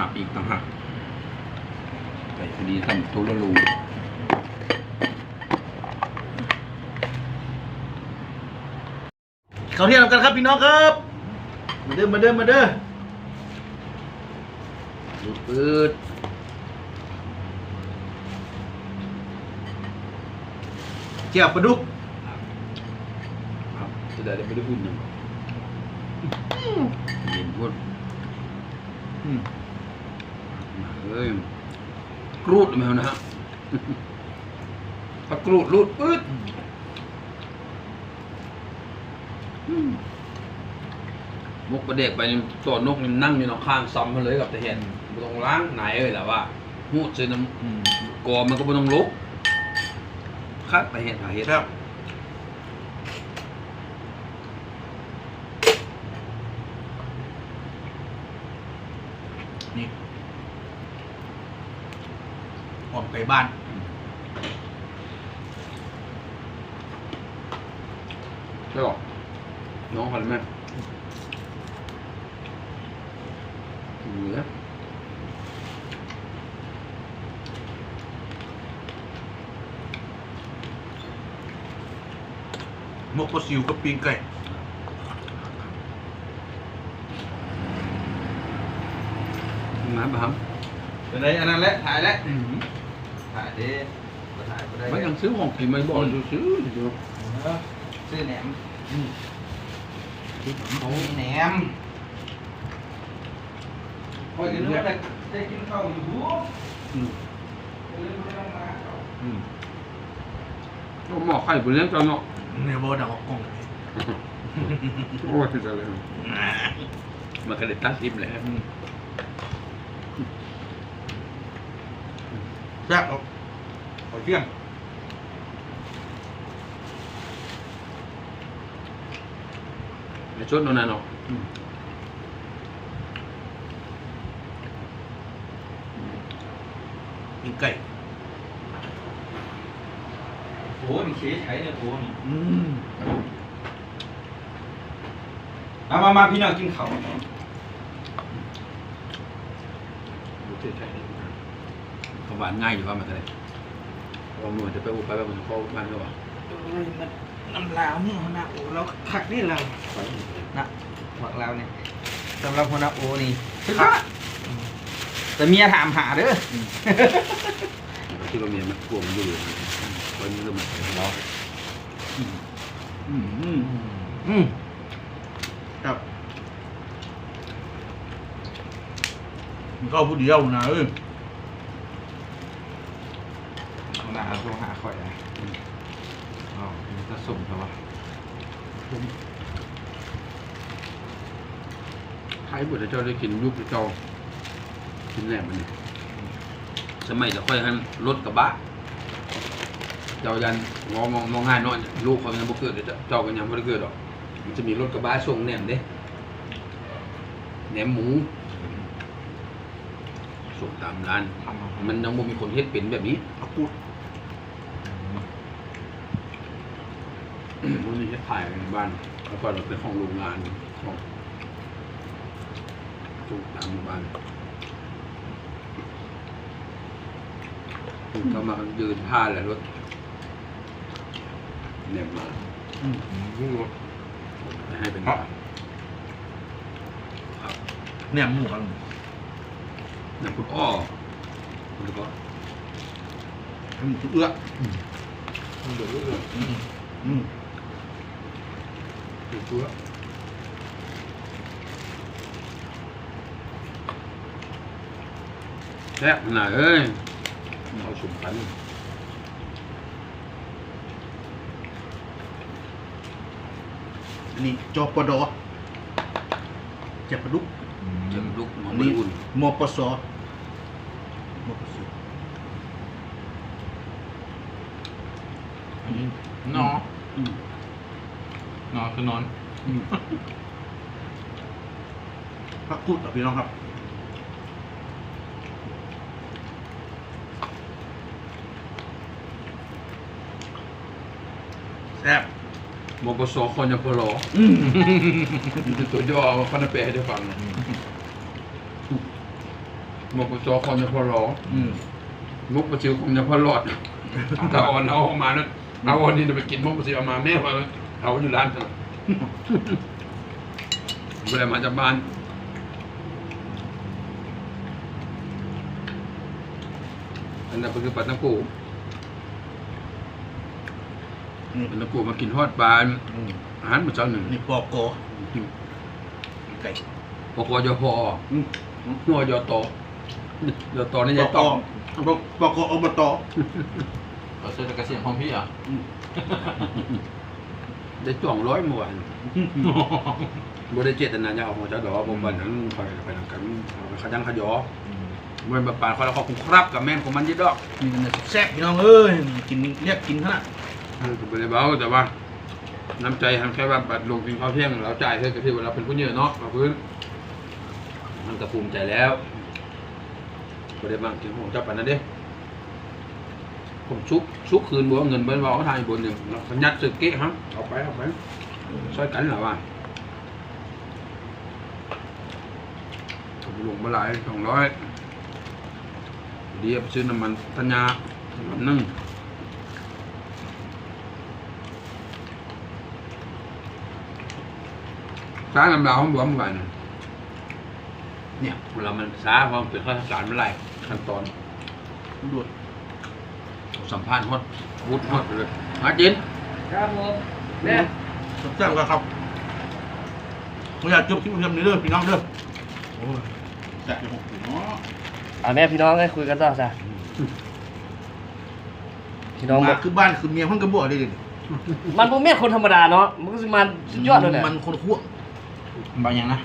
าบอีกต่างหากใส่พอดีทำตัวละรูเขาเที่ยวกันครับพี่น้องครับ มาเด้อมาเด้อมาเด้อรูดปืดเจียวปลาดุกครับจะได้ไม่ได้พูดหนึ่งเห็นพูด อืม เอ้ยกรูดไหมวะนะฮะพอกรูดรูดปืดมุกประเด็กไปนี่ตัวนกนี่นั่งอยู่นอกข้างซ้ำมาเลยกับแต่เห็นไม่ต้องล้างไหนเลยแต่ว่าหูดซื้อน้อืมำกอมันก็ไม่ต้องลุกคัดไปเห็นหาเห็ดครับนี่ หอมไก่บ้าน ใช่หรอน้องพันไหมเหลือมกปลาซิวกับปีงไก่น้ำปะครับเป็นไรอันนั้นแหละถ่ายแล้ว ถ่ายดิก็ถ่ายก็ได้ไม่ยังซื้อของกินไม่บอกซื้อซื้อซื้อเออซื้อแหนมเขาแหนมพอจะนึกว่าได้ได้กินข้าวอยู่หูอืมลืมไม่ต้องมาเอาอืมก็หม้อไข่บนเลี้ยงจังเนาะเนี่ยบอดักออกกล้องเลยโอ้ยจะเลยมันก็เลยตั้งทิมเลย อืม แซ่บเอาขอเที่ยงในชุดนั้นเนาะอืมปีงไก่โอ้นี่เฉยใช้เนี่ยโอ้นี่อืมมามามาพี่น้องกินข้าว ดูเฉยๆเขา หวานง่ายอยู่ว่ามันจะได้ลองดูจะไปอุบไปแบบมันเขาบ้านก็ว่าโอ้ยมันน้ำลาวนี่หัวหน้าโอ้เราคักนี่เรานะหวังเราเนี่ยสำหรับหัวหน้าโอ้นี่คักแต่เมียถามหาเด้อที่เราเมียมันกลัวมันอยู่คนนี้เริ่มมันเราอืมอืมอืมอืมครับมันก็เอาผู้เดียวนะเอ้ย หัวหน้า โทรหาข่อยนะอ๋อมันจะส่งเขาวะใครบุตรเจ้าได้กินยุคเจ้ากินแหนมมันนี่สมัยจะค่อยให้รถกระบะ เจ้ายันมองมองมองง่ายเนอนลูกเขายังบ่เกิดเลยเจ้าก็ยังบ่ได้เกิดหรอก มันจะมีรถกระบะส่งแหนมเด้แหนมหมูส่งตามร้านทำมามันยังบ่มีคนเฮ็ดเป็นแบบนี้เอาพู ดมันมีเฮ็ดถ่ายในบ้านแล้วก็เราเป็นของโรงงานของส่งตามหมู่บ้านเขามายืนผ้าแหละรถแหนมมาอืมให้เป็นบ้านเนี่ยหมูครับแหนมคุณอ้อแล้วก็อืมเอื้อมันเดือดเดือดอืมอืม เดือดตัวแซ่บขนาดเอ้ยเอาสุ่มกันอันนี้จอปดอเจ็บปลาดุกเจอลูกหมออันมืนี้ออุ่นมปสมปสนออืม นอคือนอนอืมพักพูดกับพี่น้องครับ แซ่บมปสคนยังพลออืมมันจะตัวย่อมาพันแปลให้ได้ฟังนะหมกปจอคอนจะพอรออืม มุกปลาซิวคงจะพอรอดถ้าอ่อนเอาออกมาแล้วเอาอ่อนนี่จะไปกินมุกปลาซิวเอามาแม่ว่า เอาอยู่ร้านเถอะเวลามาจากบ้านอันนั้นก็คือปลาตังโกอืมปลาตังโกมากินทอดปลาอืมอาหารมื้อเช้าหนึ่งนี่ปอกอไก่ ปกยพอืมหัวยตยตนี่ปจะอกต้อองปอกปอกออบต เราซื้อตะกระเสียงของพี่อะ ได้จ่องร้อยเมื่อวานบ่ได้เจตนาจะเอาหัวเจ้าดอกบ่บันนั้นคอยไปนำกันเอาไปขยันขยอมันแบบปานคอยแล้วเขาคงครับกับแม่นของมันยี่ดอกนี่มันจะแซ่บพี่น้องเอ้ยกินเรียกกินขนาดเออก็บ่ได้เบาแต่ว่า น้ำใจทำแค่ว่าบัดลงกินข้าวเที่ยงเราจ่ายเท่ากับที่ว่าเราเป็นผู้เยอะเนาะมาพื้นมันก็ภูมิใจแล้วบ่ได้บางกินของเจ้าปานนั้นเด้ ผมชุกชุกคืนบ่เอาเงินเบิ่นว่าเอาทางอีกบนหนึงเราสัญญัติสึกเก๊ะฮะเอาไปเอาไปช่วยกันเหรอว่าผมลงมาหลายสองร้อยเดียวไปซื้อน้ำมันธัญญาลำหนึงซ้าน้ำดาวของบวมกันเนี่ยเวลามันซ้าเพราะมันเป็นข้าราชการมันหลายขั้นตอนดูด สัมภาษณ์ฮอดวุฒฮอดไปเลยมาจินครับผมแม่แซ่บกันครับผมอยากจบคลิปเพียงนี้เด้อพี่น้องเด้อโอ้ยแซ่บอย่างหกพี่น้องอะแม่พี่น้องให้คุยกันต่อจ้ะพี่น้องบมาอกคือบ้านคือเมียเพิ่งกระบอกเลยดิมันบ่แม่นคนธรรมดาเนาะมันก็สิมันสุดยอดเลยแหละมันคนขั้วบางอย่างนะ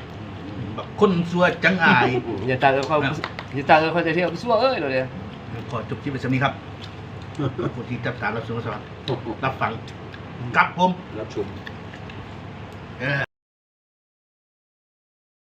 แบบคนซัวจังอายอืมอย่าตาเออเขาอย่าตาเออเขาจะเที่ยวซั่วเอ้ยเดี๋ยวเดี๋ยวขอจบคลิปไปสักนี้ครับ ขอบคุณที่ติดตามรับชมรับฟังรับฟังกับผม รับชม เออ